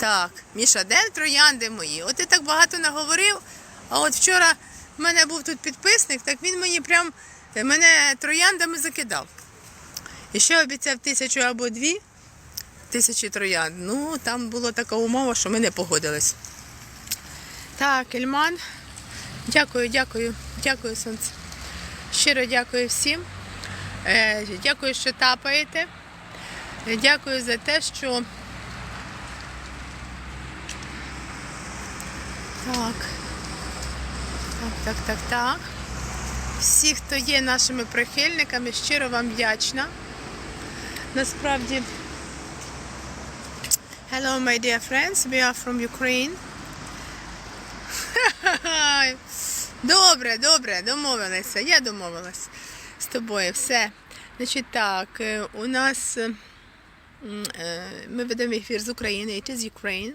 Так, Міша, де троянди мої? От ти так багато наговорив. А от вчора в мене був тут підписник, так він мені прям е, мене трояндами закидав. І ще обіцяв тисячу або дві тисячі троянд. Ну, там була така умова, що ми не погодились. Так, Ельман. Дякую, дякую, дякую, сонце. Щиро дякую всім. Е, Дякую, що тапаєте. Дякую за те, що. Так. Так, так, так, так. Всі, хто є нашими прихильниками, щиро вам вдячна. Насправді. Hello, my dear friends. We are from Ukraine. Добре, добре, домовилися. Я домовилась з тобою. Все. Значить так, е, у нас е, ми ведемо ефір з України. It is Ukraine.